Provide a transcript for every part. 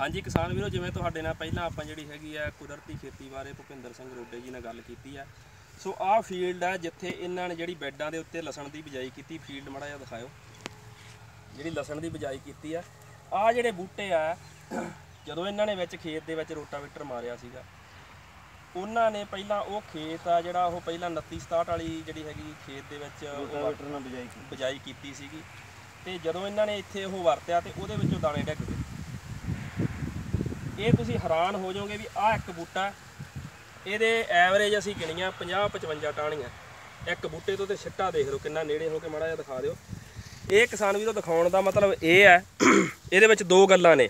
ਹਾਂਜੀ ਕਿਸਾਨ ਵੀਰੋ ਜਿਵੇਂ ਤੁਹਾਡੇ ਨਾਲ ਪਹਿਲਾਂ ਆਪਾਂ ਜਿਹੜੀ ਹੈਗੀ ਆ ਕੁਦਰਤੀ ਖੇਤੀ ਬਾਰੇ ਭੁਪਿੰਦਰ ਸਿੰਘ ਰੋਡੇ ਜੀ ਨਾਲ ਗੱਲ ਕੀਤੀ ਆ। ਸੋ ਆਹ ਫੀਲਡ ਆ ਜਿੱਥੇ ਇਹਨਾਂ ਨੇ ਜਿਹੜੀ ਬੈੱਡਾਂ ਦੇ ਉੱਤੇ ਲਸਣ ਦੀ ਬਿਜਾਈ ਕੀਤੀ ਫੀਲਡ ਮੜਾ ਜਿਹਾ ਦਿਖਾਓ ਜਿਹੜੀ ਲਸਣ ਦੀ ਬਿਜਾਈ ਕੀਤੀ ਆ। ਆਹ ਜਿਹੜੇ ਬੂਟੇ ਆ ਜਦੋਂ ਇਹਨਾਂ ਨੇ ਵਿੱਚ ਖੇਤ ਦੇ ਵਿੱਚ ਰੋਟਾਵੇਟਰ ਮਾਰਿਆ ਸੀਗਾ ਉਹਨਾਂ ਨੇ ਪਹਿਲਾਂ ਉਹ ਖੇਤ ਆ ਜਿਹੜਾ ਉਹ ਪਹਿਲਾਂ 29 67 ਵਾਲੀ ਜਿਹੜੀ ਹੈਗੀ ਖੇਤ ਦੇ ਵਿੱਚ ਰੋਟਾਵੇਟਰ ਨਾਲ ਬਿਜਾਈ ਕੀਤੀ। ਬਿਜਾਈ ਕੀਤੀ ਸੀਗੀ। ਤੇ ਜਦੋਂ ਇਹਨਾਂ ਨੇ ਇੱਥੇ ਉਹ ਵਰਤਿਆ ਤੇ ਉਹਦੇ ਵਿੱਚੋਂ ਦਾਣੇ ਡਿੱਗ ਗਏ। ਇਹ ਤੁਸੀਂ ਹੈਰਾਨ ਹੋ ਜਾਓਗੇ ਵੀ ਆਹ ਇੱਕ ਬੂਟਾ ਇਹਦੇ ਐਵਰੇਜ ਅਸੀਂ ਗਿਣੀਆਂ 50 55 ਟਾਹਣੀਆਂ। ਇੱਕ ਬੂਟੇ ਤੋਂ ਤੇ ਛਿੱਟਾ ਦੇਖ ਲਓ ਕਿੰਨਾ ਨੇੜੇ ਹੋ ਕੇ ਮਾੜਾ ਜਿਹਾ ਦਿਖਾ ਦਿਓ। ਇਹ ਕਿਸਾਨ ਵੀਰੋ ਦਿਖਾਉਣ ਦਾ ਮਤਲਬ ਇਹ ਹੈ, ਇਹਦੇ ਵਿੱਚ ਦੋ ਗੱਲਾਂ ਨੇ।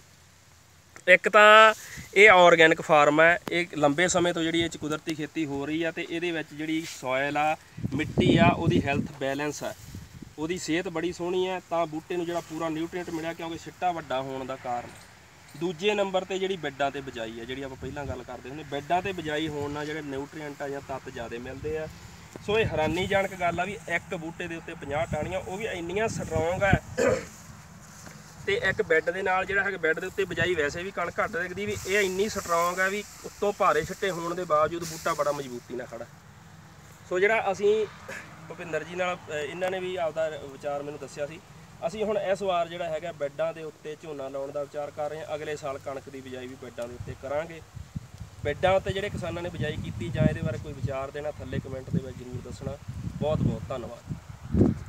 ਇੱਕ ਤਾਂ ਇਹ ਆਰਗੈਨਿਕ ਫਾਰਮ ਹੈ, ਇਹ ਲੰਬੇ ਸਮੇਂ ਤੋਂ ਜਿਹੜੀ ਇਹ ਚ ਕੁਦਰਤੀ ਖੇਤੀ ਹੋ ਰਹੀ ਆ ਤੇ ਇਹਦੇ ਵਿੱਚ ਜਿਹੜੀ ਸੋਇਲ ਆ, ਮਿੱਟੀ ਆ, ਉਹਦੀ ਹੈਲਥ ਬੈਲੈਂਸ ਆ। ਉਹਦੀ ਸਿਹਤ ਬੜੀ ਸੋਹਣੀ ਹੈ ਤਾਂ ਬੂਟੇ ਨੂੰ ਜਿਹੜਾ ਪੂਰਾ ਨਿਊਟ੍ਰੀਐਂਟ ਮਿਲਿਆ ਕਿਉਂਕਿ ਛਿੱਟਾ ਵੱਡਾ ਹੋਣ ਦਾ ਕਾਰਨ। ਦੂਜੇ ਨੰਬਰ ਤੇ ਜਿਹੜੀ ਬੈੱਡਾਂ ਤੇ ਬਿਜਾਈ ਹੈ ਜਿਹੜੀ ਆਪਾਂ ਪਹਿਲਾਂ ਗੱਲ ਕਰਦੇ ਹੁੰਦੇ, ਬੈੱਡਾਂ ਤੇ ਬਿਜਾਈ ਹੋਣ ਨਾਲ ਜਿਹੜੇ ਨਿਊਟ੍ਰੀਐਂਟ ਆ ਜਾਂ ਤੱਤ ਜ਼ਿਆਦਾ ਮਿਲਦੇ ਆ। ਸੋ ਇਹ ਹੈਰਾਨੀਜਨਕ ਗੱਲ ਆ ਵੀ ਇੱਕ ਬੂਟੇ ਦੇ ਉੱਤੇ 50 ਟਾਹਣੀਆਂ, ਉਹ ਵੀ ਇੰਨੀਆਂ ਸਟਰੋਂਗ ਆ। ਤੇ ਇੱਕ ਬੈੱਡ ਦੇ ਨਾਲ ਜਿਹੜਾ ਹੈਗਾ, ਬੈੱਡ ਦੇ ਉੱਤੇ ਬਿਜਾਈ ਵੈਸੇ ਵੀ ਕਣਕ ਘੱਟ ਲੱਗਦੀ ਵੀ ਇਹ ਇੰਨੀ ਸਟਰੋਂਗ ਆ ਵੀ ਉੱਤੋਂ ਭਾਰੇ ਛਿੱਟੇ ਹੋਣ ਦੇ ਬਾਵਜੂਦ ਬੂਟਾ ਬੜਾ ਮਜ਼ਬੂਤੀ ਨਾਲ ਖੜਾ। ਸੋ ਜਿਹੜਾ ਅਸੀਂ ਭੁਪਿੰਦਰ ਜੀ ਨਾਲ ਇਹਨਾਂ ਨੇ ਵੀ ਆਪਦਾ ਵਿਚਾਰ ਮੈਨੂੰ ਦੱਸਿਆ ਸੀ। ਅਸੀਂ ਹੁਣ ਇਸ ਵਾਰ ਜਿਹੜਾ ਹੈਗਾ ਬੈੱਡਾਂ ਦੇ ਉੱਤੇ ਝੋਨਾ ਲਾਉਣ ਦਾ ਵਿਚਾਰ ਕਰ ਰਹੇ ਹਾਂ। ਅਗਲੇ ਸਾਲ ਕਣਕ ਦੀ ਬਿਜਾਈ ਵੀ ਬੈੱਡਾਂ ਦੇ ਉੱਤੇ ਕਰਾਂਗੇ। ਬੈੱਡਾਂ ਉੱਤੇ ਜਿਹੜੇ ਕਿਸਾਨਾਂ ਨੇ ਬਿਜਾਈ ਕੀਤੀ ਜਾਂ ਇਹਦੇ ਬਾਰੇ ਕੋਈ ਵਿਚਾਰ ਦੇਣਾ, ਥੱਲੇ ਕਮੈਂਟ ਦੇ ਵਿੱਚ ਜ਼ਰੂਰ ਦੱਸਣਾ। ਬਹੁਤ ਬਹੁਤ ਧੰਨਵਾਦ।